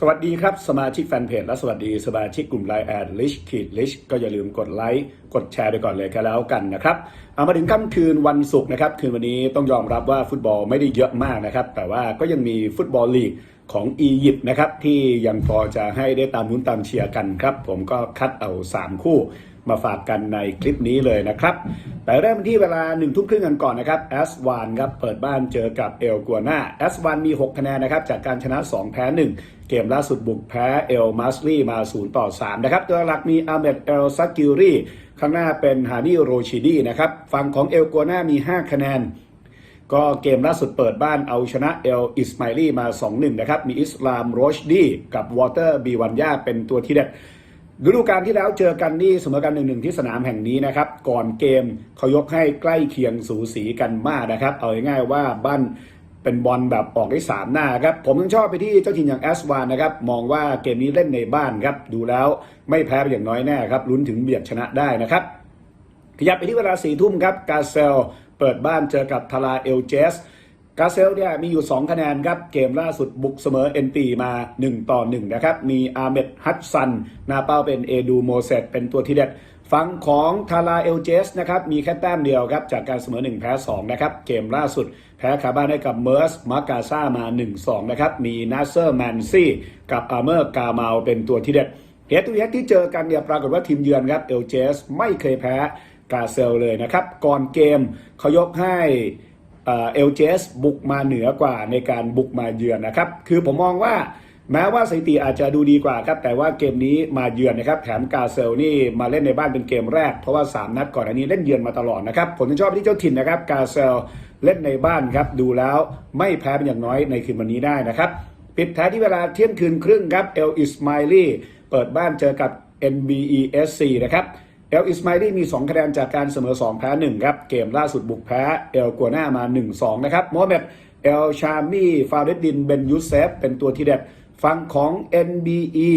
สวัสดีครับ สมาชิกแฟนเพจและสวัสดีสมาชิกกลุ่มไลน์แอดลิชขีดลิชก็อย่าลืมกดไลค์กดแชร์ไปก่อนเลยก็แล้วกันนะครับเอามาถึงค่ำคืนวันศุกร์นะครับ คืนวันนี้ต้องยอมรับว่าฟุตบอลไม่ได้เยอะมากนะครับ แต่ว่าก็ยังมีฟุตบอลลีกของอียิปต์นะครับ ที่ยังพอจะให้ได้ตามลุ้นตามเชียร์กันครับ ผมก็คัดเอา 3 คู่มาฝากกันในคลิปนี้เลยนะครับ แต่เริ่มที่เวลา1ทุ่มครึ่งกันก่อนนะครับแอสวานครับเปิดบ้านเจอกับเอลกัวนาแอสวานมี 6 คะแนนนะครับจากการชนะ 2 แพ้ 1 เกมล่าสุดบุกแพ้เอลมาสลี่มา0ต่อ3นะครับตัวหลักมีอาเมดเอลซักกิรีข้างหน้าเป็นฮานิโรชิดีนะครับฝั่งของเอลกัวนามี 5 คะแนนก็เกมล่าสุดเปิดบ้านเอาชนะเอลอิสมาลี่มา 2-1 นะครับ มีอิสลามโรชดีกับวอเตอร์บีวันยาเป็นตัวที่เด็ด ฤดูกาลที่แล้วเจอกันนี่เสมอกันหนึ่งหนึ่งที่สนามแห่งนี้นะครับ ก่อนเกมเขายกให้ใกล้เคียงสูสีกันมากนะครับ เอาง่ายๆว่าบ้านเป็นบอลแบบออกได้สามหน้าครับ ผมยังชอบไปที่เจ้าถิ่นอย่างแอสวานนะครับ มองว่าเกมนี้เล่นในบ้านครับ ดูแล้วไม่แพ้ไปอย่างน้อยแน่ครับลุ้นถึงเบียดชนะได้นะครับขยับไปที่เวลาสี่ทุ่มครับกาเซลเปิดบ้านเจอกับทาราเอลเจส กาเซลเนี่ยมีอยู่ 2 คะแนนครับ เกมล่าสุดบุกเสมอเอ็นตีมา 1 ต่อ 1 นะครับ มีอาเมดฮัตซันนาเป้าเป็นเอดูโมเซตเป็นตัวที่เด็ดฝั่งของทาราเอลเจสนะครับมีแค่แต้มเดียวครับ จากการเสมอ 1 แพ้ 2 นะครับ เกมล่าสุด แพ้คาบ้านให้กับเมอร์สมากาซามา 1-2 นะครับ มีนาเซอร์แมนซี่กับอาเมอร์กาเมาเป็นตัวที่เด็ดเฮดทูเฮดที่เจอกันเนี่ยปรากฏว่าทีมเยือนครับเอลเจสไม่เคยแพ้กาเซลเลยนะครับ ก่อนเกมเขายกให้ เอลเจสบุกมาเหนือกว่าในการบุกมาเยือนนะครับ คือผมมองว่าแม้ว่าสถิติอาจจะดูดีกว่าครับ แต่ว่าเกมนี้มาเยือนนะครับ แถมกาเซลนี่มาเล่นในบ้านเป็นเกมแรก เพราะว่า 3 นัดก่อนอันนี้เล่นเยือนมาตลอดนะครับ ผมชอบที่เจ้าถิ่นนะครับ กาเซลเล่นในบ้านครับ ดูแล้วไม่แพ้เป็นอย่างน้อยในคืนวันนี้ได้นะครับ ปิดท้ายที่เวลาเที่ยงคืนครึ่งครับ เอลอิสมาลีเปิดบ้านเจอกับ NBESC นะครับ เอลอิสมาลีมี 2 คะแนนจากการเสมอ2แพ้1ครับ เกมล่าสุดบุกแพ้เอลกัวน่ามา 1-2 นะครับโมฮัมเหม็ดเอลชามีฟาเรดดินเบนยูเซฟเป็นตัวที่เด็ดฝั่งของ NBE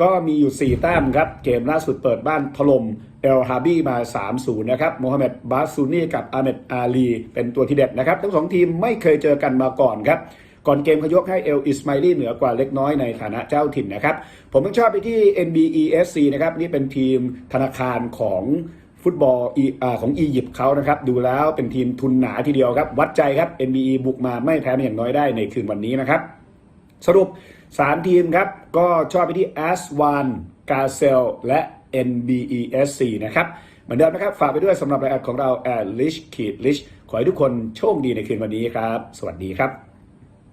ก็มีอยู่ 4 แต้มครับ เกมล่าสุดเปิดบ้านถล่มเอลฮาบีมา 3-0 นะครับโมฮัมเหม็ดบาซูนีกับอาเมดอาลีเป็นตัวที่เด็ดนะครับ ทั้งสองทีมไม่เคยเจอกันมาก่อนครับ ก่อนเกมเขายกให้เอลอิสมาลีเหนือกว่าเล็กน้อยในฐานะเจ้าถิ่นนะครับ ผมต้องชอบไปที่ NBESC นะครับ นี่เป็นทีมธนาคารของฟุตบอลอของอียิปต์เขานะครับ ดูแล้วเป็นทีมทุนหนาทีเดียวครับ วัดใจครับ NBE บุกมาไม่แพ้เป็นอย่างน้อยได้ในคืนวันนี้นะครับ สรุป 3 ทีมครับ ก็ชอบไปที่ a s w a n g a z e l และ NBESC นะครับเหมือนเดิมนะครับ ฝากไปด้วยสำหรับรายการของเรา a d l i s h ขีด Lish ขอให้ทุกคนโชคดีในคืนวันนี้ครับ สวัสดีครับ